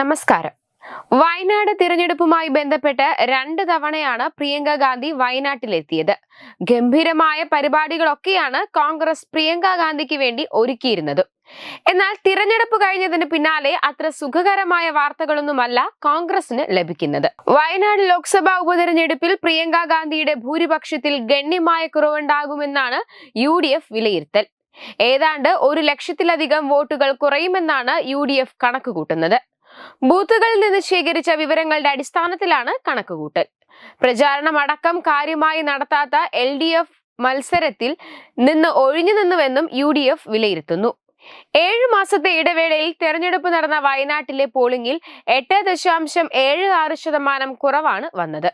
നമസ്കാരം. വയനാട് തിരഞ്ഞെടുപ്പുമായി ബന്ധപ്പെട്ട് രണ്ട് തവണയാണ് പ്രിയങ്ക ഗാന്ധി വയനാട്ടിലെത്തിയത്. ഗംഭീരമായ പരിപാടികളൊക്കെയാണ് കോൺഗ്രസ് പ്രിയങ്ക ഗാന്ധിക്ക് വേണ്ടി ഒരുക്കിയിരുന്നത്. എന്നാൽ തിരഞ്ഞെടുപ്പ് കഴിഞ്ഞതിന് പിന്നാലെ അത്ര സുഖകരമായ വാർത്തകളൊന്നുമല്ല കോൺഗ്രസിന് ലഭിക്കുന്നത്. വയനാട് ലോക്സഭാ ഉപതെരഞ്ഞെടുപ്പിൽ പ്രിയങ്ക ഗാന്ധിയുടെ ഭൂരിപക്ഷത്തിൽ ഗണ്യമായ കുറവുണ്ടാകുമെന്നാണ് യു വിലയിരുത്തൽ. ഏതാണ്ട് ഒരു ലക്ഷത്തിലധികം വോട്ടുകൾ കുറയുമെന്നാണ് യു ഡി എഫ് കണക്കുകൂട്ടുന്നത്. ബൂത്തുകളിൽ നിന്ന് ശേഖരിച്ച വിവരങ്ങളുടെ അടിസ്ഥാനത്തിലാണ് കണക്കുകൂട്ടൽ. പ്രചാരണം അടക്കം കാര്യമായി നടത്താത്ത എൽ ഡി എഫ് മത്സരത്തിൽ നിന്ന് ഒഴിഞ്ഞു നിന്നുവെന്നും യു ഡി എഫ് വിലയിരുത്തുന്നു. ഏഴു മാസത്തെ ഇടവേളയിൽ തെരഞ്ഞെടുപ്പ് നടന്ന വയനാട്ടിലെ പോളിംഗിൽ എട്ട് ദശാംശം ഏഴ് ആറ് ശതമാനം കുറവാണ് വന്നത്.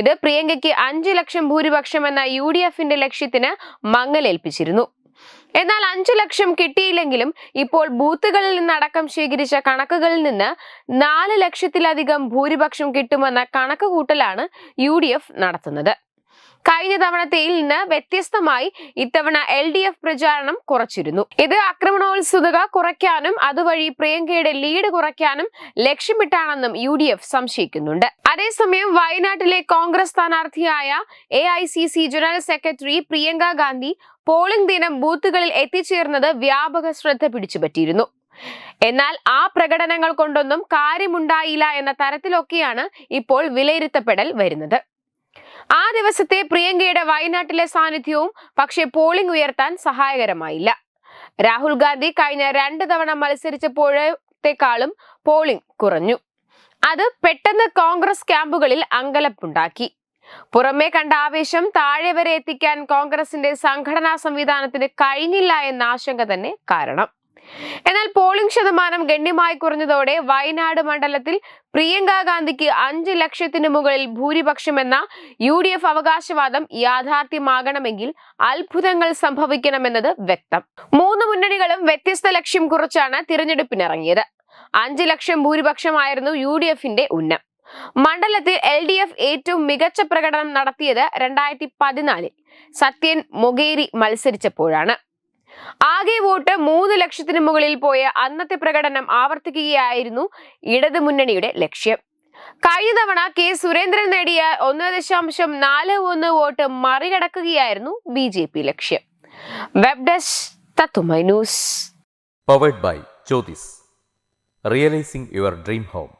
ഇത് പ്രിയങ്കയ്ക്ക് അഞ്ച് ലക്ഷം ഭൂരിപക്ഷം എന്ന യു ഡി എഫിന്റെ ലക്ഷ്യത്തിന് മങ്ങലേൽപ്പിച്ചിരുന്നു. എന്നാൽ അഞ്ചു ലക്ഷം കിട്ടിയില്ലെങ്കിലും ഇപ്പോൾ ബൂത്തുകളിൽ നിന്നടക്കം ശേഖരിച്ച കണക്കുകളിൽ നിന്ന് നാല് ലക്ഷത്തിലധികം ഭൂരിപക്ഷം കിട്ടുമെന്ന കണക്കുകൂട്ടലാണ് യു ഡി എഫ് നടത്തുന്നത്. കഴിഞ്ഞ തവണത്തെയിൽ നിന്ന് വ്യത്യസ്തമായി ഇത്തവണ എൽ ഡി എഫ് പ്രചാരണം കുറച്ചിരുന്നു. ഇത് ആക്രമണോത്സുകത കുറയ്ക്കാനും അതുവഴി പ്രിയങ്കയുടെ ലീഡ് കുറയ്ക്കാനും ലക്ഷ്യമിട്ടാണെന്നും യു ഡി എഫ് സംശയിക്കുന്നുണ്ട്. അതേസമയം വയനാട്ടിലെ Congress സ്ഥാനാർത്ഥിയായ A I C C general secretary Priyanka Gandhi polling ദിനം ബൂത്തുകളിൽ എത്തിച്ചേർന്നത് വ്യാപക ശ്രദ്ധ പിടിച്ചുപറ്റിയിരുന്നു. എന്നാൽ ആ പ്രകടനങ്ങൾ കൊണ്ടൊന്നും കാര്യമുണ്ടായില്ല എന്ന തരത്തിലൊക്കെയാണ് ഇപ്പോൾ വിലയിരുത്തപ്പെടൽ വരുന്നത്. ആ ദിവസത്തെ പ്രിയങ്കയുടെ വയനാട്ടിലെ സാന്നിധ്യവും പക്ഷേ പോളിംഗ് ഉയർത്താൻ സഹായകരമായില്ല. രാഹുൽ ഗാന്ധി കഴിഞ്ഞ രണ്ട് തവണ മത്സരിച്ചപ്പോഴത്തെക്കാളും പോളിംഗ് കുറഞ്ഞു. അത് പെട്ടെന്ന് കോൺഗ്രസ് ക്യാമ്പുകളിൽ അങ്കലപ്പുണ്ടാക്കി. പുറമേ കണ്ട ആവേശം താഴെ വരെ എത്തിക്കാൻ കോൺഗ്രസിന്റെ സംഘടനാ സംവിധാനത്തിന് കഴിഞ്ഞില്ല എന്ന ആശങ്ക തന്നെ കാരണം. എന്നാൽ പോളിംഗ് ശതമാനം ഗണ്യമായി കുറഞ്ഞതോടെ വയനാട് മണ്ഡലത്തിൽ പ്രിയങ്ക ഗാന്ധിക്ക് അഞ്ച് ലക്ഷത്തിന് മുകളിൽ ഭൂരിപക്ഷമെന്ന യു ഡി എഫ് അവകാശവാദം യാഥാർത്ഥ്യമാകണമെങ്കിൽ അത്ഭുതങ്ങൾ സംഭവിക്കണമെന്നത് വ്യക്തം. മൂന്ന് മുന്നണികളും വ്യത്യസ്ത ലക്ഷ്യം കുറച്ചാണ് തിരഞ്ഞെടുപ്പിനിറങ്ങിയത്. അഞ്ച് ലക്ഷം ഭൂരിപക്ഷമായിരുന്നു യു ഡി എഫിന്റെ ഉന്നം. മണ്ഡലത്തിൽ എൽ ഡി എഫ് ഏറ്റവും മികച്ച പ്രകടനം നടത്തിയത് രണ്ടായിരത്തി പതിനാലിൽ സത്യൻ മൊഗേരി മത്സരിച്ചപ്പോഴാണ്. ആകെ വോട്ട് മൂന്ന് ലക്ഷത്തിന് മുകളിൽ പോയ അന്നത്തെ പ്രകടനം ആവർത്തിക്കുകയായിരുന്നു ഇടത് മുന്നണിയുടെ ലക്ഷ്യം. കഴിഞ്ഞ തവണ കെ സുരേന്ദ്രൻ നേടിയ ഒന്ന് ദശാംശം നാല് ഒന്ന് വോട്ട് മറികടക്കുകയായിരുന്നു ബി ജെ പി ലക്ഷ്യം. Web desk by Jyothis realising your dream home